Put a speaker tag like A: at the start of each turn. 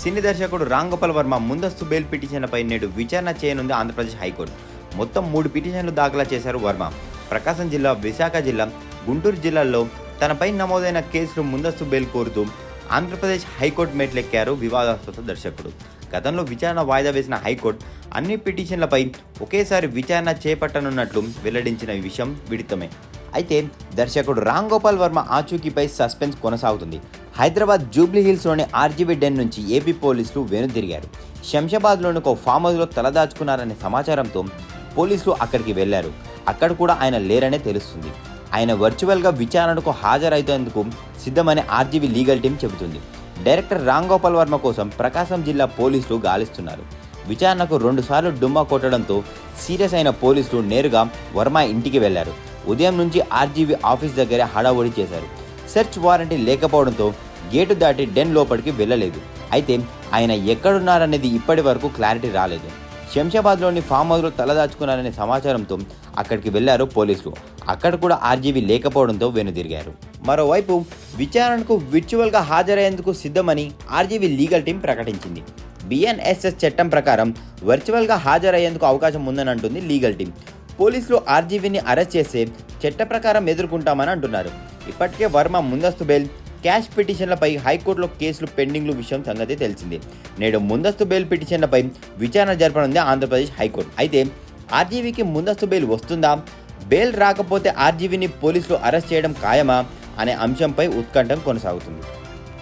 A: సినీ దర్శకుడు రామ్ గోపాల్ వర్మ ముందస్తు బెయిల్ పిటిషన్లపై నేడు విచారణ చేయనుంది ఆంధ్రప్రదేశ్ హైకోర్టు. మొత్తం మూడు పిటిషన్లు దాఖలా చేశారు వర్మ. ప్రకాశం జిల్లా విశాఖ జిల్లా గుంటూరు జిల్లాల్లో తనపై నమోదైన కేసులు ముందస్తు బెయిల్ కోరుతూ ఆంధ్రప్రదేశ్ హైకోర్టు మెట్లెక్కారు వివాదాస్పద దర్శకుడు. గతంలో విచారణ వాయిదా వేసిన హైకోర్టు అన్ని పిటిషన్లపై ఒకేసారి విచారణ చేపట్టనున్నట్లు వెల్లడించిన విషయం విడితమే. అయితే దర్శకుడు రామ్ గోపాల్ వర్మ ఆచూకీపై సస్పెన్స్ కొనసాగుతుంది. హైదరాబాద్ జూబ్లీ హిల్స్లోని ఆర్జీబీ డెన్ నుంచి ఏపీ పోలీసులు వెనుదిరిగారు. శంషాబాద్లోని ఒక ఫామ్ హౌస్లో తలదాచుకున్నారనే సమాచారంతో పోలీసులు అక్కడికి వెళ్ళారు అక్కడ కూడా ఆయన లేరనే తెలుస్తుంది. ఆయన వర్చువల్గా విచారణకు హాజరైతేందుకు సిద్ధమని ఆర్జీబీ లీగల్ టీం చెబుతుంది. డైరెక్టర్ రామ్ గోపాల్ వర్మ కోసం ప్రకాశం జిల్లా పోలీసులు గాలిస్తున్నారు. విచారణకు రెండుసార్లు డుమ్మా కొట్టడంతో సీరియస్ అయిన పోలీసులు నేరుగా వర్మ ఇంటికి వెళ్ళారు. ఉదయం నుంచి ఆర్జీబీ ఆఫీస్ దగ్గరే హడావుడి చేశారు. సెర్చ్ వారంటీ లేకపోవడంతో గేటు దాటి డెన్ లోపలికి వెళ్ళలేదు. అయితే ఆయన ఎక్కడున్నారనేది ఇప్పటి వరకు క్లారిటీ రాలేదు. శంషాబాద్లోని ఫామ్ హౌస్లో తలదాచుకున్నారనే సమాచారంతో అక్కడికి వెళ్ళారు పోలీసులు. అక్కడ కూడా ఆర్జీబీ లేకపోవడంతో వెనుదిరిగారు. మరోవైపు విచారణకు విర్చువల్గా హాజరయ్యేందుకు సిద్ధమని ఆర్జీబీ లీగల్ టీం ప్రకటించింది. బిఎన్ఎస్ఎస్ చట్టం ప్రకారం వర్చువల్గా హాజరయ్యేందుకు అవకాశం ఉందని అంటుంది లీగల్ టీం. పోలీసులు ఆర్జీవీని అరెస్ట్ చేస్తే చట్ట ప్రకారం ఎదుర్కొంటామని అంటున్నారు. ఇప్పటికే వర్మ ముందస్తు బెయిల్ క్యాష్ పిటిషన్లపై హైకోర్టులో కేసులు పెండింగ్లు విషయం సంగతి తెలిసింది. నేడు ముందస్తు బెయిల్ పిటిషన్లపై విచారణ జరపనుంది ఆంధ్రప్రదేశ్ హైకోర్టు. అయితే ఆర్జీవీకి ముందస్తు బెయిల్ వస్తుందా? బెయిల్ రాకపోతే ఆర్జీవీని పోలీసులు అరెస్ట్ చేయడం ఖాయమా? అనే అంశంపై ఉత్కంఠం కొనసాగుతుంది.